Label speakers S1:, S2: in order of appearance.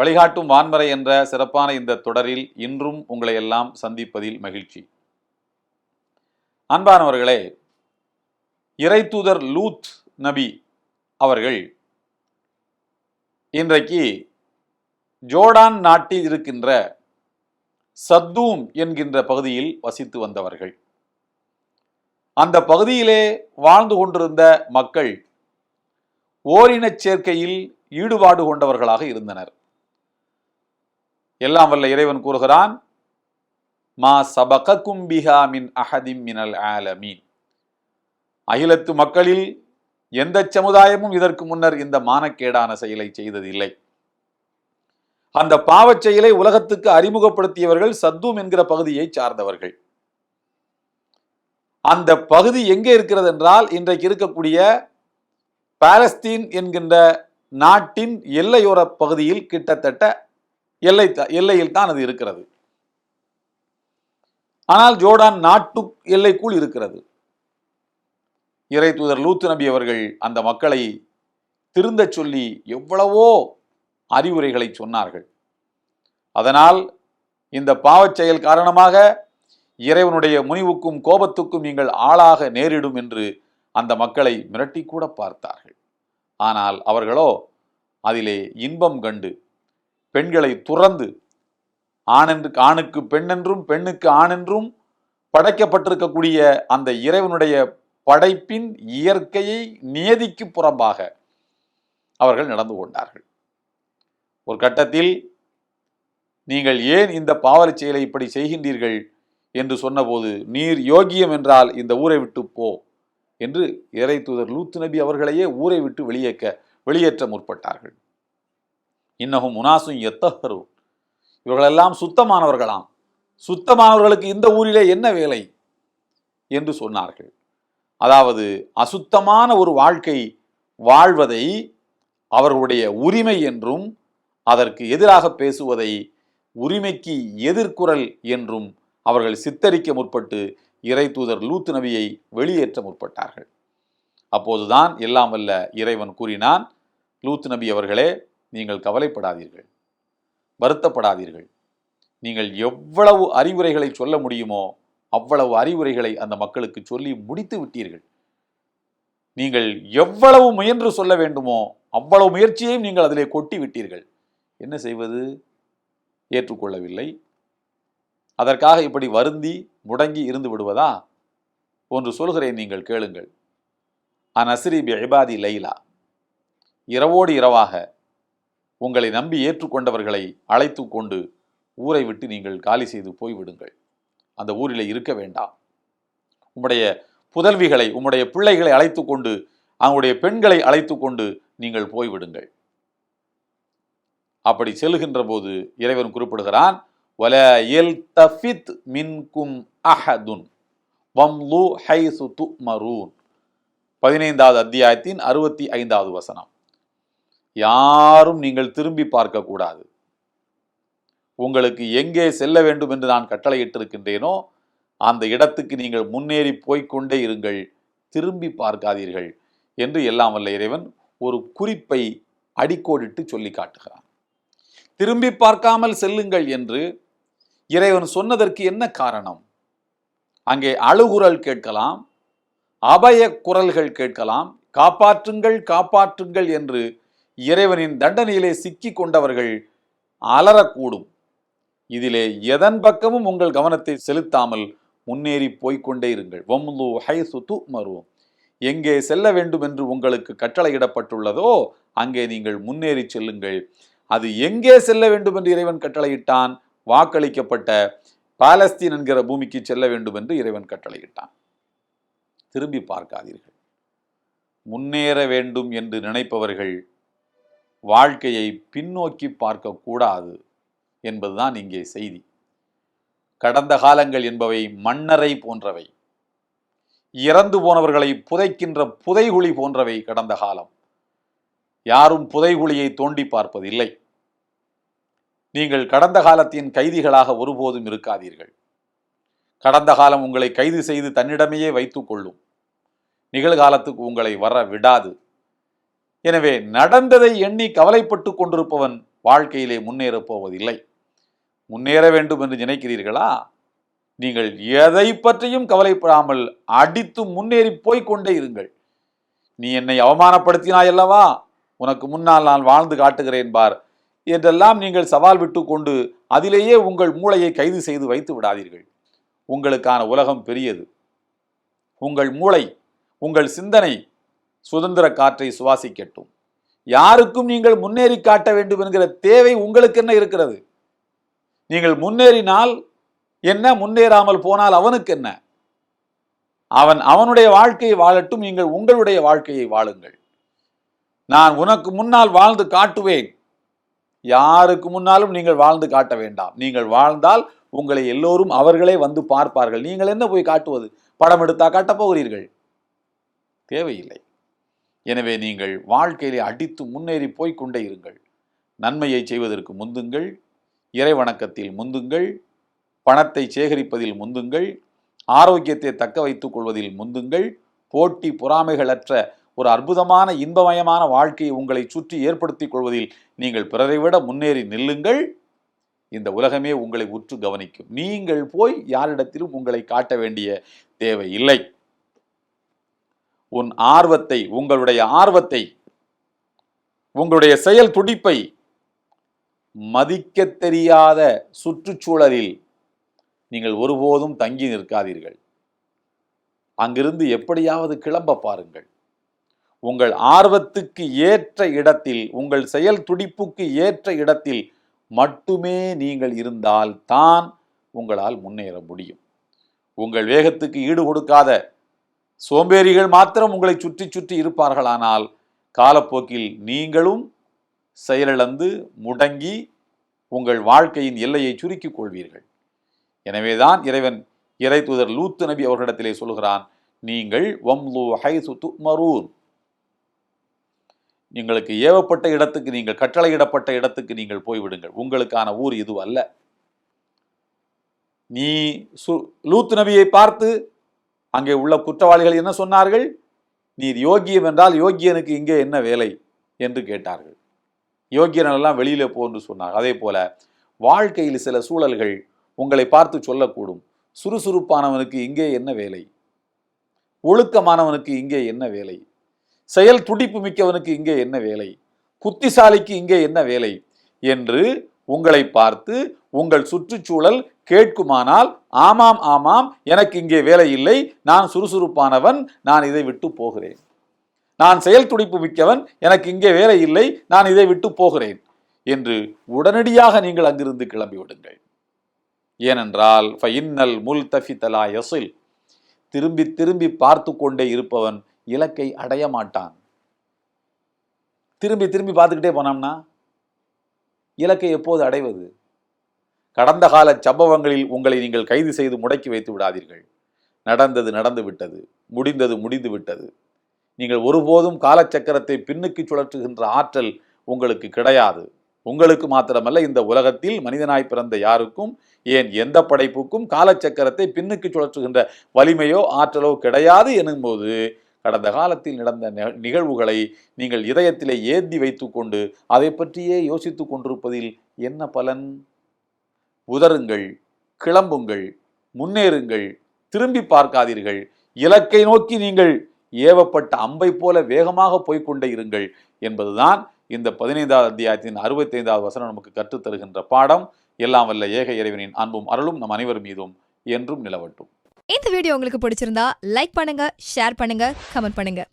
S1: வழிகாட்டும் வான்மறை என்ற சிறப்பான இந்த தொடரில் இன்றும் உங்களை எல்லாம் சந்திப்பதில் மகிழ்ச்சி. அன்பானவர்களே இறைத்தூதர் லூத் நபி அவர்கள் இன்றைக்கு ஜோர்டான் நாட்டில் இருக்கின்ற சத்தூம் என்கின்ற பகுதியில் வசித்து வந்தவர்கள். அந்த பகுதியிலே வாழ்ந்து கொண்டிருந்த மக்கள் ஓரினச் சேர்க்கையில் ஈடுபாடு கொண்டவர்களாக இருந்தனர். எல்லாம் வல்ல இறைவன் கூறுகிறான் மா சபக பிஹா மின் அஹதிம் மினல் ஆலமீன். அகிலத்து மக்களில் எந்த சமுதாயமும் இதற்கு முன்னர் இந்த மானக்கேடான செயலை செய்ததில்லை. அந்த பாவச் செயலை உலகத்துக்கு அறிமுகப்படுத்தியவர்கள் சத்தூம் என்கிற பகுதியை சார்ந்தவர்கள். அந்த பகுதி எங்கே இருக்கிறது என்றால் இன்றைக்கு இருக்கக்கூடிய பாலஸ்தீன் என்கின்ற நாட்டின் எல்லையோர பகுதியில் கிட்டத்தட்ட எல்லை எல்லையில் தான் அது இருக்கிறது. ஆனால் ஜோர்டான் நாட்டு எல்லைக்குள் இருக்கிறது. இறை தூதர் லூத்து நபி அவர்கள் அந்த மக்களை திருந்தச் சொல்லி எவ்வளவோ அறிவுரைகளை சொன்னார்கள். அதனால் இந்த பாவச் செயல் காரணமாக இறைவனுடைய முனிவுக்கும் கோபத்துக்கும் நீங்கள் ஆளாக நேரிடும் என்று அந்த மக்களை மிரட்டி கூட பார்த்தார்கள். ஆனால் அவர்களோ அதிலே இன்பம் கண்டு பெண்களை துறந்து ஆணென்று ஆணுக்கு பெண்ணென்றும் பெண்ணுக்கு ஆணென்றும் படைக்கப்பட்டிருக்கக்கூடிய அந்த இறைவனுடைய படைப்பின் இயற்கையை நியதிக்கு புறம்பாக அவர்கள் நடந்து கொண்டார்கள். ஒரு கட்டத்தில் நீங்கள் ஏன் இந்த பாவலச் செயலை இப்படி செய்கின்றீர்கள் என்று சொன்னபோது நீர் யோகியம் என்றால் இந்த ஊரை விட்டு போ என்று இறை தூதர் லூத்து நபி அவர்களையே ஊரை விட்டு வெளியேற்க வெளியேற்ற முற்பட்டார்கள். இன்னகும் முனாசும் எத்தகரும் இவர்களெல்லாம் சுத்தமானவர்களாம். சுத்தமானவர்களுக்கு இந்த ஊரிலே என்ன வேலை? என்று சொன்னார்கள். அதாவது அசுத்தமான ஒரு வாழ்க்கை வாழ்வதை அவர்களுடைய உரிமை என்றும் அதற்கு எதிராக பேசுவதை உரிமைக்கு எதிர்குரல் என்றும் அவர்கள் சித்தரிக்க முற்பட்டு இறை தூதர் லூத்து நபியை வெளியேற்ற முற்பட்டார்கள். அப்போதுதான் எல்லாம் வல்ல இறைவன் கூறினான் லூத் நபி அவர்களே நீங்கள் கவலைப்படாதீர்கள். வருத்தப்படாதீர்கள். நீங்கள் எவ்வளவு அறிவுரைகளை சொல்ல முடியுமோ அவ்வளவு அறிவுரைகளை அந்த மக்களுக்கு சொல்லி முடித்து விட்டீர்கள். நீங்கள் எவ்வளவு முயன்று சொல்ல வேண்டுமோ அவ்வளவு முயற்சியையும் நீங்கள் அதிலே கொட்டி விட்டீர்கள். என்ன செய்வது? ஏற்றுக்கொள்ளவில்லை. அதற்காக இப்படி வருந்தி முடங்கி இருந்து விடுவதா? ஒன்று சொல்கிறேன் நீங்கள் கேளுங்கள். அனஸ்ரி பி லைலா. இரவோடு இரவாக உங்களை நம்பி ஏற்றுக்கொண்டவர்களை அழைத்து கொண்டு ஊரை விட்டு நீங்கள் காலி செய்து போய்விடுங்கள். அந்த ஊரில் இருக்க வேண்டாம். உம்முடைய புதல்விகளை உம்முடைய பிள்ளைகளை அழைத்து கொண்டு அவங்களுடைய பெண்களை அழைத்து கொண்டு நீங்கள் போய்விடுங்கள். அப்படி செல்கின்ற போது இறைவன் குறிப்பிடுகிறான் வல எல் தஃபித் மின்கும் அஹதுன் வம்லு ஹைசு துமரூன். பதினைந்தாவது அத்தியாயத்தின் அறுபத்தி ஐந்தாவது வசனம். யாரும் நீங்கள் திரும்பி பார்க்கக்கூடாது உங்களுக்கு எங்கே செல்ல வேண்டும் என்று நான் கட்டளையிட்டிருக்கின்றேனோ அந்த இடத்துக்கு நீங்கள் முன்னேறி போய்க்கொண்டே இருங்கள். திரும்பி பார்க்காதீர்கள் என்று எல்லாம் வல்ல இறைவன் ஒரு குறிப்பை அடிக்கோடிட்டு சொல்லி காட்டுகிறான். திரும்பி பார்க்காமல் செல்லுங்கள் என்று இறைவன் சொன்னதற்கு என்ன காரணம்? அங்கே அழுகுரல் கேட்கலாம் அபய குரல்கள் கேட்கலாம் காப்பாற்றுங்கள் காப்பாற்றுங்கள் என்று இறைவனின் தண்டனையிலே சிக்கி கொண்டவர்கள் அலறக்கூடும். இதிலே எதன் பக்கமும் உங்கள் கவனத்தை செலுத்தாமல் முன்னேறி போய்கொண்டே இருங்கள். வம்லு ஹைசு துமருவோம் எங்கே செல்ல வேண்டும் என்று உங்களுக்கு கட்டளையிடப்பட்டுள்ளதோ அங்கே நீங்கள் முன்னேறி செல்லுங்கள். அது எங்கே செல்ல வேண்டும் என்று இறைவன் கட்டளையிட்டான்? வாக்களிக்கப்பட்ட பாலஸ்தீன் என்கிற பூமிக்கு செல்ல வேண்டும் என்று இறைவன் கட்டளையிட்டான். திரும்பி பார்க்காதீர்கள். முன்னேற வேண்டும் என்று நினைப்பவர்கள் வாழ்க்கையை பின்னோக்கி பார்க்கக்கூடாது என்பதுதான் இங்கே செய்தி. கடந்த காலங்கள் என்பவை மன்னரை போன்றவை. இறந்து போனவர்களை புதைக்கின்ற புதைகுழி போன்றவை கடந்த காலம். யாரும் புதைகுழியை தோண்டி பார்ப்பதில்லை. நீங்கள் கடந்த காலத்தின் கைதிகளாக ஒருபோதும் இருக்காதீர்கள். கடந்த காலம் உங்களை கைது செய்து தன்னிடமையே வைத்துக்கொள்ளும் நிகழ்காலத்துக்கு உங்களை வர விடாது. எனவே நடந்ததை எண்ணி கவலைப்பட்டு கொண்டிருப்பவன் வாழ்க்கையிலே முன்னேறப் போவதில்லை. முன்னேற வேண்டும் என்று நினைக்கிறீர்களா? நீங்கள் எதை பற்றியும் கவலைப்படாமல் அடித்து முன்னேறி போய்க் கொண்டே இருங்கள். நீ என்னை அவமானப்படுத்தினாய் அல்லவா உனக்கு முன்னால் நான் வாழ்ந்து காட்டுகிறேன் பார் என்றெல்லாம் நீங்கள் சவால் விட்டு கொண்டு அதிலேயே உங்கள் மூளையை கைது செய்து வைத்து விடாதீர்கள். உங்களுக்கான உலகம் பெரியது. உங்கள் மூளை உங்கள் சிந்தனை சுதந்திர காற்றை சுவாசிக்கட்டும். யாருக்கும் நீங்கள் முன்னேறி காட்ட வேண்டும் என்கிற தேவை உங்களுக்கு என்ன இருக்கிறது? நீங்கள் முன்னேறினால் என்ன? முன்னேறாமல் போனால் அவனுக்கு என்ன? அவன் அவனுடைய வாழ்க்கையை வாழட்டும் நீங்கள் உங்களுடைய வாழ்க்கையை வாழுங்கள். நான் உனக்கு முன்னால் வாழ்ந்து காட்டுவேன். யாருக்கு முன்னாலும் நீங்கள் வாழ்ந்து காட்ட வேண்டாம். நீங்கள் வாழ்ந்தால் உங்களை எல்லோரும் அவர்களே வந்து பார்ப்பார்கள். நீங்கள் என்ன போய் காட்டுவது? படம் எடுத்தா காட்டப் போகிறீர்கள். தேவையில்லை. எனவே நீங்கள் வாழ்க்கையிலே அடித்து முன்னேறி போய் கொண்டே இருங்கள். நன்மையை செய்வதற்கு முந்துங்கள். இறைவணக்கத்தில் முந்துங்கள். பணத்தை சேகரிப்பதில் முந்துங்கள். ஆரோக்கியத்தை தக்க வைத்துக் கொள்வதில் முந்துங்கள். போட்டி பொறாமைகளற்ற ஒரு அற்புதமான இன்பமயமான வாழ்க்கையை உங்களை சுற்றி ஏற்படுத்திக் கொள்வதில் நீங்கள் பிறரை விட முன்னேறி நில்லுங்கள். இந்த உலகமே உங்களை உற்று கவனிக்கும். நீங்கள் போய் யாரிடத்திலும் உங்களை காட்ட வேண்டிய தேவை இல்லை. உன் ஆர்வத்தை உங்களுடைய ஆர்வத்தை உங்களுடைய செயல் துடிப்பை மதிக்க தெரியாத சுற்றுச்சூழலில் நீங்கள் ஒருபோதும் தங்கி நிற்காதீர்கள். அங்கிருந்து எப்படியாவது கிளம்ப பாருங்கள். உங்கள் ஆர்வத்துக்கு ஏற்ற இடத்தில் உங்கள் செயல் துடிப்புக்கு ஏற்ற இடத்தில் மட்டுமே நீங்கள் இருந்தால் தான் உங்களால் முன்னேற முடியும். உங்கள் வேகத்துக்கு ஈடு கொடுக்காத சோம்பேறிகள் மாத்திரம் உங்களை சுற்றி சுற்றி இருப்பார்களானால் காலப்போக்கில் நீங்களும் செயலிழந்து முடங்கி உங்கள் வாழ்க்கையின் எல்லையை சுருக்கிக் கொள்வீர்கள். எனவேதான் இறைவன் இறை தூதர் லூத்து நபி அவர்களிடத்திலே சொல்கிறான் நீங்கள் வம்லு ஹைசு துமரூர் உங்களுக்கு ஏவப்பட்ட இடத்துக்கு நீங்கள் கட்டளையிடப்பட்ட இடத்துக்கு நீங்கள் போய்விடுங்கள். உங்களுக்கான ஊர் இது அல்ல நீ சு லூத்து நபியை பார்த்து அங்கே உள்ள குற்றவாளிகள் என்ன சொன்னார்கள்? நீர் யோகியம் என்றால் யோகியனுக்கு இங்கே என்ன வேலை? என்று கேட்டார்கள். யோகியனெல்லாம் வெளியில போ என்று சொன்னார் அதே போல வாழ்க்கையில் சில சூழல்கள் உங்களை பார்த்து சொல்லக்கூடும். சுறுசுறுப்பானவனுக்கு இங்கே என்ன வேலை? ஒழுக்கமானவனுக்கு இங்கே என்ன வேலை? செயல் துடிப்பு மிக்கவனுக்கு இங்கே என்ன வேலை? புத்திசாலிக்கு இங்கே என்ன வேலை? என்று உங்களை பார்த்து உங்கள் சுற்றுச்சூழல் கேட்குமானால் ஆமாம் ஆமாம் எனக்கு இங்கே வேலை இல்லை நான் சுறுசுறுப்பானவன் நான் இதை விட்டு போகிறேன். நான் செயல் துடிப்பு மிக்கவன் எனக்கு இங்கே வேலை இல்லை நான் இதை விட்டு போகிறேன் என்று உடனடியாக நீங்கள் அங்கிருந்து கிளம்பி விடுங்கள் ஏனென்றால் ஃபைன்னல் முல் தஃபித்தலா யசில் திரும்பி திரும்பி பார்த்து கொண்டே இருப்பவன் இலக்கை அடைய மாட்டான். திரும்பி திரும்பி பார்த்துக்கிட்டே போனோம்னா இலக்கை எப்போது அடைவது? கடந்த கால சம்பவங்களில் உங்களை நீங்கள் கைது செய்து முடக்கி வைத்து விடாதீர்கள். நடந்தது நடந்து விட்டது முடிந்தது முடிந்து விட்டது. நீங்கள் ஒருபோதும் காலச்சக்கரத்தை பின்னுக்கு சுழற்றுகின்ற ஆற்றல் உங்களுக்கு கிடையாது. உங்களுக்கு மாத்திரமல்ல இந்த உலகத்தில் மனிதனாய் பிறந்த யாருக்கும் ஏன் எந்த படைப்புக்கும் காலச்சக்கரத்தை பின்னுக்கு சுழற்றுகின்ற வலிமையோ ஆற்றலோ கிடையாது எனும்போது கடந்த காலத்தில் நடந்த நிகழ்வுகளை நீங்கள் இதயத்திலே ஏந்தி வைத்துக்கொண்டு அதை பற்றியே யோசித்துக் கொண்டிருப்பதில் என்ன பலன்? உதறுங்கள் கிளம்புங்கள் முன்னேறுங்கள் திரும்பி பார்க்காதீர்கள். இலக்கை நோக்கி நீங்கள் ஏவப்பட்ட அம்பை போல வேகமாக போய்க்கொண்டே இருங்கள் என்பதுதான் இந்த பதினைந்தாவது அத்தியாயத்தின் அறுபத்தைந்தாவது வசனம் நமக்கு கற்றுத் தருகின்ற பாடம். எல்லாம் வல்ல ஏக இறைவனின் அன்பும் அருளும் நம் அனைவர் மீதும் என்றும் நிலவட்டும்.
S2: இந்த வீடியோ உங்களுக்கு பிடிச்சிருந்தா லைக் பண்ணுங்க ஷேர் பண்ணுங்க கமெண்ட் பண்ணுங்க.